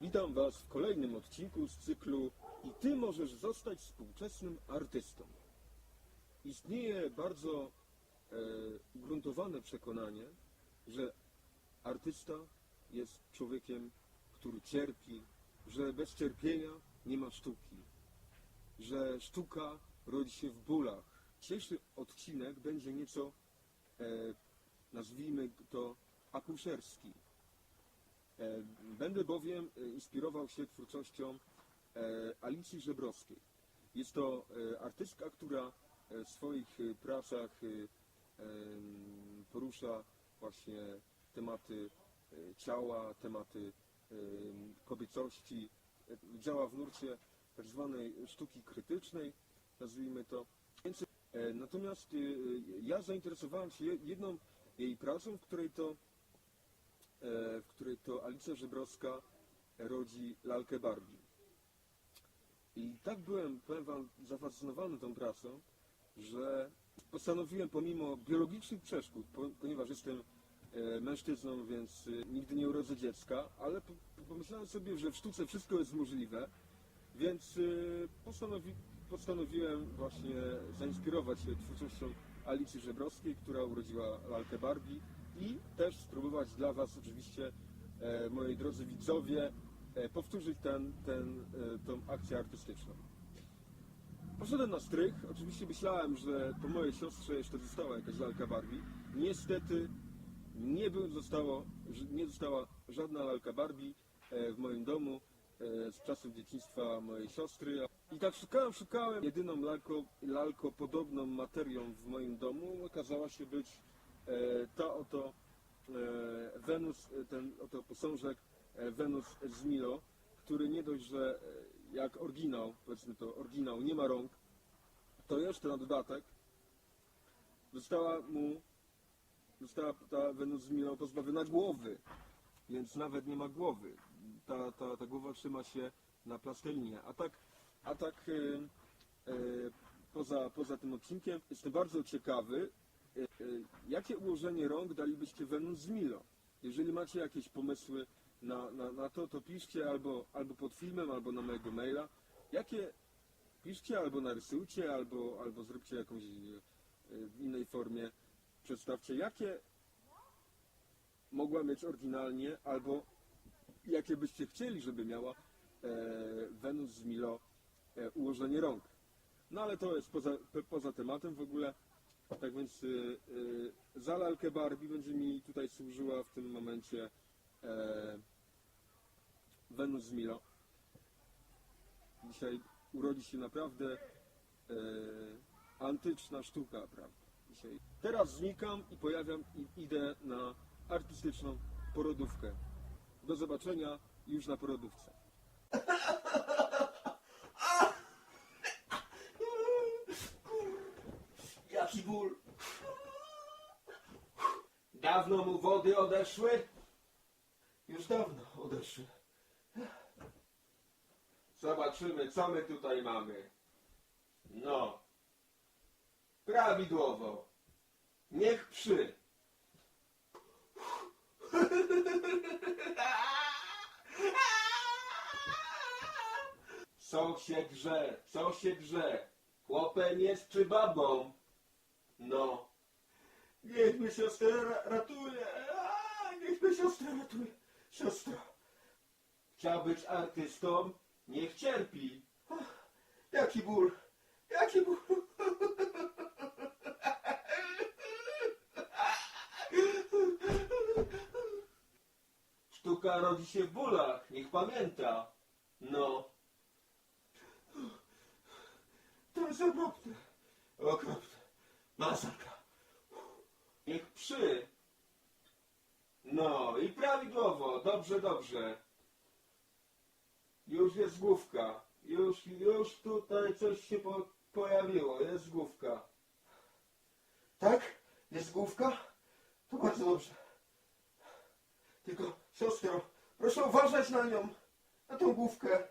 Witam Was w kolejnym odcinku z cyklu I Ty możesz zostać współczesnym artystą. Istnieje bardzo e, ugruntowane przekonanie, że artysta jest człowiekiem, który cierpi, że bez cierpienia nie ma sztuki, że sztuka rodzi się w bólach. Dzisiejszy odcinek będzie nieco, e, nazwijmy to, akuszerski. E, Będę bowiem e, inspirował się twórczością e, Alicji Żebrowskiej. Jest to artystka, która w swoich pracach porusza właśnie tematy ciała, tematy em, kobiecości. Działa w nurcie tak zwanej sztuki krytycznej, nazwijmy to. Natomiast ja zainteresowałem się je- jedną jej pracą, w której to w to Alicja Żebrowska rodzi lalkę Barbie. I tak byłem, powiem wam, zafascynowany tą pracą, że postanowiłem pomimo biologicznych przeszkód, po, ponieważ jestem e, mężczyzną, więc e, nigdy nie urodzę dziecka, ale po, po- pomyślałem sobie, że w sztuce wszystko jest możliwe, więc e, postanowi, postanowiłem właśnie zainspirować się twórczością Alicji Żebrowskiej, która urodziła lalkę Barbie i też spróbować dla Was oczywiście, moi drodzy widzowie, e, powtórzyć ten, ten, e, tą akcję artystyczną. Poszedłem na strych, oczywiście myślałem, że po mojej siostrze jeszcze została jakaś lalka Barbie. Niestety nie, był, zostało, nie została żadna lalka Barbie e, w moim domu e, z czasów dzieciństwa mojej siostry. I tak szukałem, szukałem. Jedyną lalko, lalko materią w moim domu okazała się być e, ta oto e, Wenus, e, ten oto posążek e, z Milo, który nie dość, że e, jak oryginał, powiedzmy to oryginał, nie ma rąk, to jeszcze na dodatek została mu została ta Wenus z Milo pozbawiona głowy, więc nawet nie ma głowy. Ta, ta, ta głowa trzyma się na plastelinie. A tak, a tak e, e, poza, poza tym odcinkiem jestem bardzo ciekawy, e, e, jakie ułożenie rąk dalibyście Wenus z Milo. Jeżeli macie jakieś pomysły na, na, na to, to piszcie albo, albo pod filmem, albo na mojego maila. Jakie piszcie, albo narysujcie, albo, albo zróbcie jakąś e, w innej formie. Przedstawcie, jakie mogła mieć oryginalnie, albo jakie byście chcieli, żeby miała e, Wenus z Milo e, ułożenie rąk. No ale to jest poza, poza tematem w ogóle. Więc y, y, będzie mi tutaj służyła w tym momencie e, Wenus z Milo. Dzisiaj urodzi się naprawdę e, antyczna sztuka, prawda? Dzisiaj. Teraz znikam i pojawiam i idę na artystyczną porodówkę. Do zobaczenia już na porodówce. Jaki ból! Dawno mu wody odeszły? Już dawno odeszły. Zobaczymy, co my tutaj mamy. No. Prawidłowo. Niech przy. Co się grze, co się grze. Chłopem jest czy babą? No. Niech mnie siostra ra- ratuje! A, niech mnie siostra ratuje! Siostro! Chciał być artystą, niech cierpi. Jaki ból! Jaki ból! Sztuka rodzi się w bólach, niech pamięta. No. To jest okropne! Okropne! Masakra! Niech przy. No i prawidłowo, dobrze, dobrze. Już jest główka. Już, już tutaj coś się po, pojawiło, jest główka. Tak? Jest główka? To bardzo dobrze. Tylko, siostro, proszę uważać na nią, na tą główkę.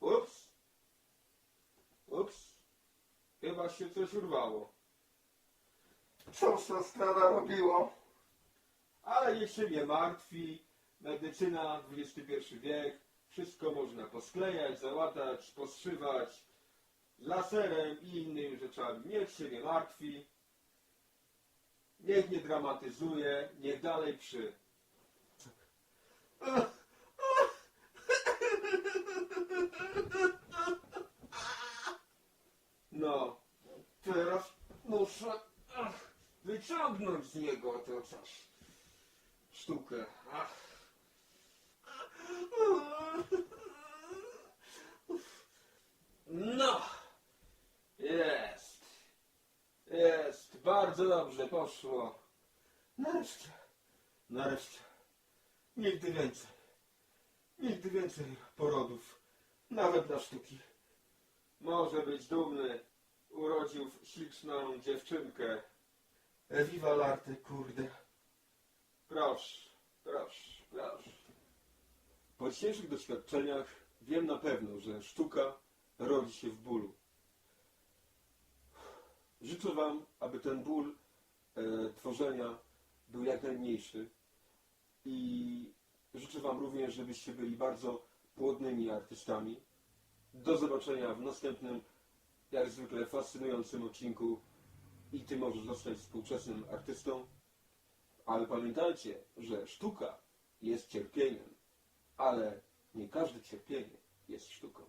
Ups. Ups. Chyba się coś urwało. Co siostra narobiła? Ale niech się nie martwi. medycyna, XXI wiek, wszystko można posklejać, załatać, poszywać laserem i innymi rzeczami. Niech się nie martwi, niech nie dramatyzuje, niech dalej przy. No, teraz muszę wyciągnąć z niego to coś. Sztukę. Ach. No, jest. Jest, bardzo dobrze poszło. Nareszcie. Nareszcie. Nigdy więcej. Nigdy więcej porodów. Nawet dla sztuki. Może być dumny. Urodził śliczną dziewczynkę. E, Viva l'arte, kurde. Proszę, proszę, proszę. Po dzisiejszych doświadczeniach wiem na pewno, że sztuka rodzi się w bólu. Życzę Wam, aby ten ból e, tworzenia był jak najmniejszy i życzę Wam również, żebyście byli bardzo płodnymi artystami. Do zobaczenia w następnym, jak zwykle fascynującym odcinku i Ty możesz zostać współczesnym artystą. Ale pamiętajcie, że sztuka jest cierpieniem, ale nie każde cierpienie jest sztuką.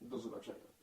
Do zobaczenia.